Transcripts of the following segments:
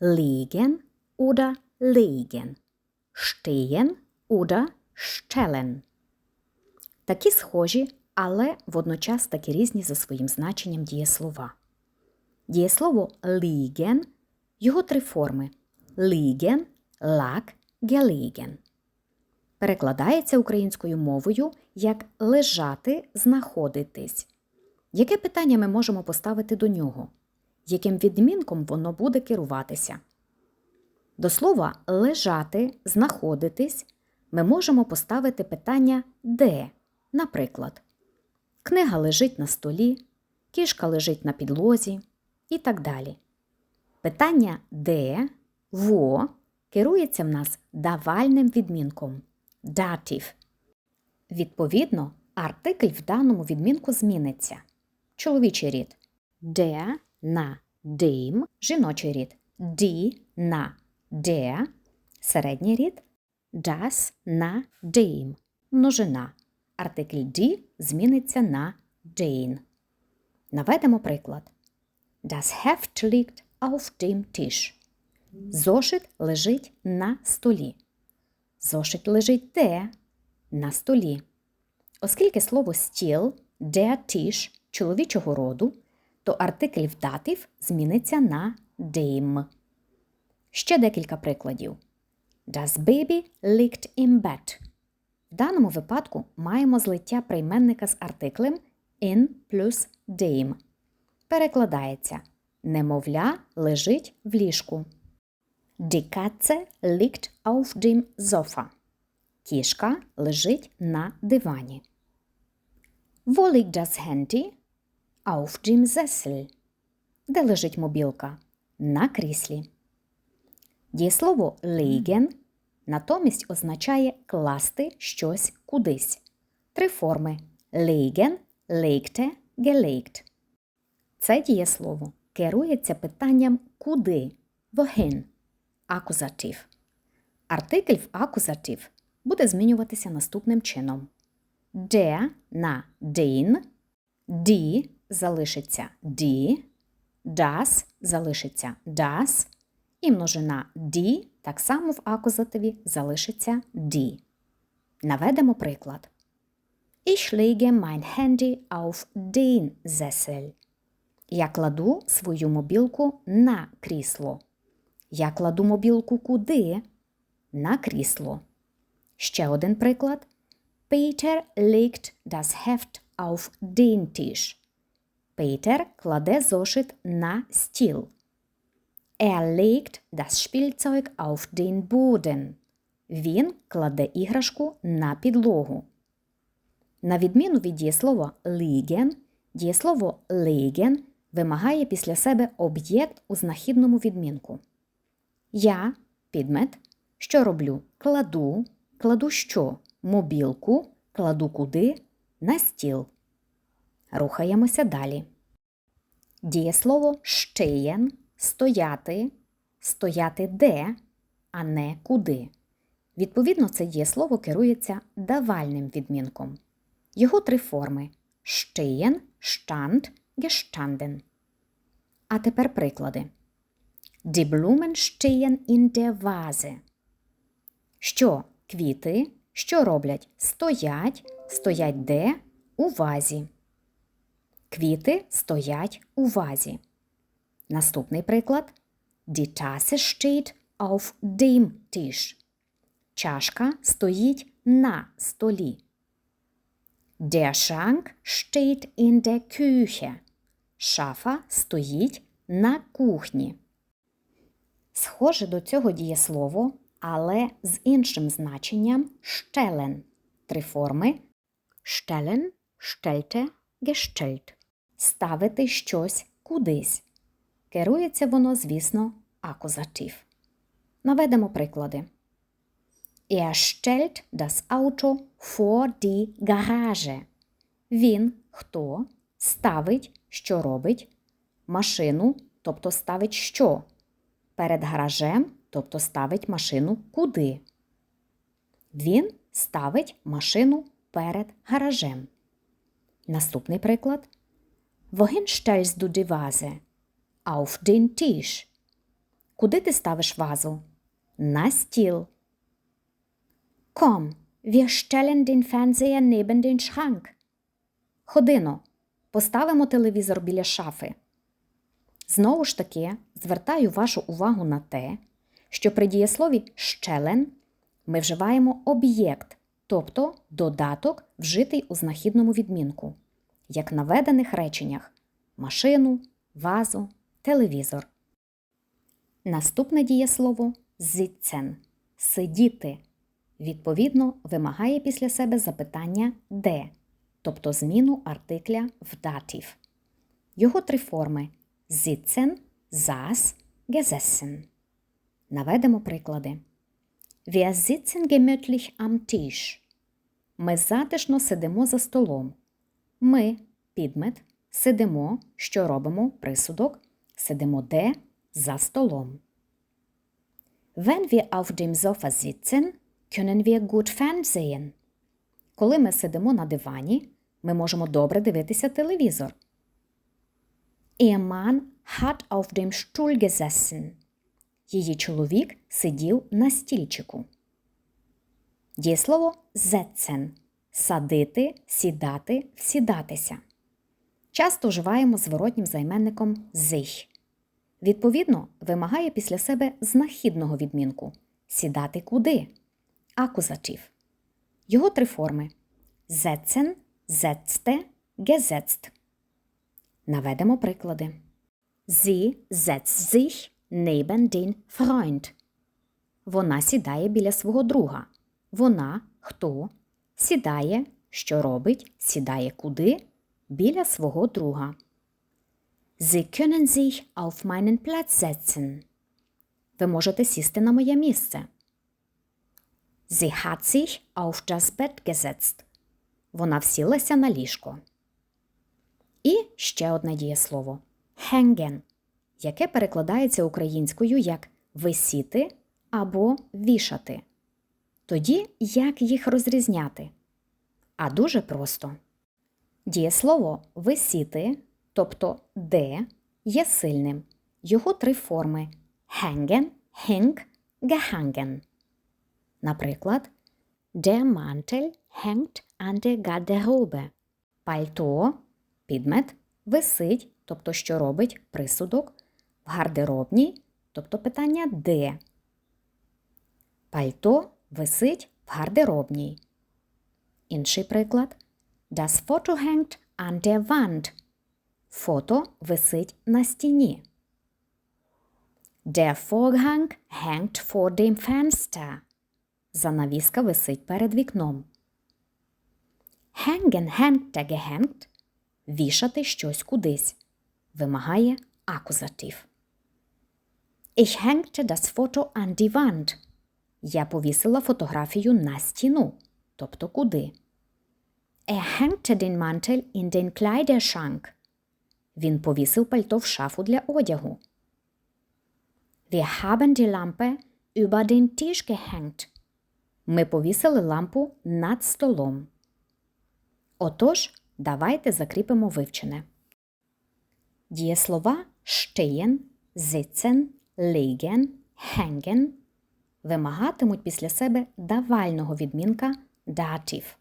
liegen oder liegen, stehen oder stellen. Такі схожі, але водночас такі різні за своїм значенням дієслова. Дієслово liegen, його три форми liegen, lag, gelegen. Перекладається українською мовою як лежати, знаходитись. Яке питання ми можемо поставити до нього? Яким відмінком воно буде керуватися? До слова лежати, знаходитись ми можемо поставити питання де. Наприклад, книга лежить на столі, кішка лежить на підлозі і так далі. Питання де, во керується в нас давальним відмінком датів. Відповідно, артикль в даному відмінку зміниться. Чоловічий рід der на dem, жіночий рід die на der, середній рід das на dem, множина. Артикль die зміниться на den. Наведемо приклад. Das Heft liegt auf dem Tisch. Зошит лежить на столі. Зошит лежить де? На столі. Оскільки слово стіл, der Tisch чоловічого роду, то артикль в датив зміниться на dem. Ще декілька прикладів. Das Baby liegt im Bett. В даному випадку маємо злиття прийменника з артиклем in плюс dem. Перекладається Немовля лежить в ліжку. Die Katze liegt auf dem Sofa. Кішка лежить на дивані. Wo liegt das Handy? Auf dem Sessel. Де лежить мобілка? На кріслі. Дієслово liegen натомість означає класти щось кудись. Три форми liegen, legte, gelegt. Це дієслово керується питанням куди, wohin, акузатив. Артикль в акузатив буде змінюватися наступним чином. Der на den, die залишиться die, das залишиться das, і множина die так само в акузативі залишиться die. Наведемо приклад. Ich lege mein Handy auf den Sessel. Я кладу свою мобілку на крісло. Я кладу мобілку куди? На крісло. Ще один приклад. Peter legt das Heft auf den Tisch. Peter кладе зошит на стіл. Er legt das Spielzeug auf den Boden. Він кладе іграшку на підлогу. На відміну від дієслова liegen, дієслово legen вимагає після себе об'єкт у знахідному відмінку. Я підмет, що роблю? Кладу, кладу що? Мобілку, кладу куди? На стіл. Рухаємося далі. Дієслово «stehen» – стояти, стояти де, а не куди. Відповідно, це дієслово керується давальним відмінком. Його три форми stehen, stand, gestanden. А тепер приклади. Die Blumen stehen in der Vase. Що квіти, що роблять? Стоять, стоять де? У вазі. Квіти стоять у вазі. Наступний приклад. Die Tasse steht auf dem Tisch. Чашка стоїть на столі. Der Schrank steht in der Küche. Шафа стоїть на кухні. Схоже до цього дієслово, але з іншим значенням stellen. Три форми stellen, stellte, gestellt. Ставити щось кудись. Керується воно, звісно, акузатив. Наведемо приклади. Er stellt das Auto vor die Garage. Він хто ставить, що робить, машину, тобто ставить що? Перед гаражем, тобто ставить машину куди. Він ставить машину перед гаражем. Наступний приклад. Wohin stellst du die? Auf den Tisch. Куди ти ставиш вазу? На стіл. Komm, wir stellen den Fernseher neben den Schrank. Ходино, поставимо телевізор біля шафи. Знову ж таки, звертаю вашу увагу на те, що при дієслові «щелен» ми вживаємо об'єкт, тобто додаток, вжитий у знахідному відмінку, як наведених реченнях машину, вазу, телевізор. Наступне дієслово «зіцен» – сидіти. Відповідно, вимагає після себе запитання де, тобто зміну артикля в датів. Його три форми sitzen, saß, gesessen. Наведемо приклади. Wir sitzen gemütlich am Tisch. Ми затишно сидимо за столом. Ми, підмет, сидимо, що робимо, присудок, сидимо де за столом. Wenn wir auf dem Sofa sitzen, können wir gut fernsehen. Коли ми сидимо на дивані, ми можемо добре дивитися телевізор. Ihr Mann hat auf dem Stuhl gesessen. Її чоловік сидів на стільчику. Дієслово setzen – садити, сідати, всідатися. Часто вживаємо зворотнім займенником sich. Відповідно, вимагає після себе знахідного відмінку сідати куди акузатив. Його три форми setzen, setzte, gesetzt. Наведемо приклади. Sie setzt neben den Freund. Вона сідає біля свого друга. Вона хто? Сідає, що робить, сідає куди? Біля свого друга. Sie können sich auf meinen Platz setzen. Ви можете сісти на моє місце. Sie hat sich auf das Bett gesetzt. Вона всілася на ліжко. І ще одне дієслово hängen, яке перекладається українською як висіти або вішати. Тоді як їх розрізняти? А дуже просто. Дієслово висіти, тобто де, є сильним. Його три форми hängen, hängt, gehangen. Наприклад, Der Mantel hängt an der Garderobe. Пальто, підмет, висить, тобто що робить присудок, в гардеробній, тобто питання де. Пальто висить в гардеробній. Інший приклад. Das Foto hängt an der Wand. Фото висить на стіні. Der Vorhang hängt vor dem Fenster. Занавіска висить перед вікном. Hängen, hängte, gehängt – вішати щось кудись. Вимагає акузатив. Ich hängte das Foto an die Wand. Я повісила фотографію на стіну, тобто куди. Er hängte den Mantel in den Kleiderschrank. Він повісив пальто в шафу для одягу. Wir haben die Lampe über den Tisch gehängt. Ми повісили лампу над столом. Отож, давайте закріпимо вивчене. Дієслова stehen, sitzen, liegen, hängen вимагатимуть після себе давального відмінка датів.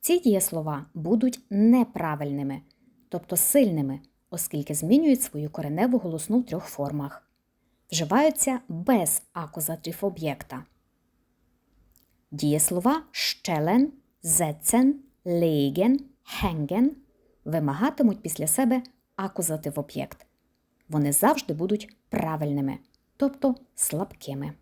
Ці дієслова будуть неправильними, тобто сильними, оскільки змінюють свою кореневу голосну в трьох формах. Вживаються без акузатив об'єкта. Дієслова stellen, setzen, legen, hängen вимагатимуть після себе акузатив об'єкт. Вони завжди будуть правильними, тобто слабкими.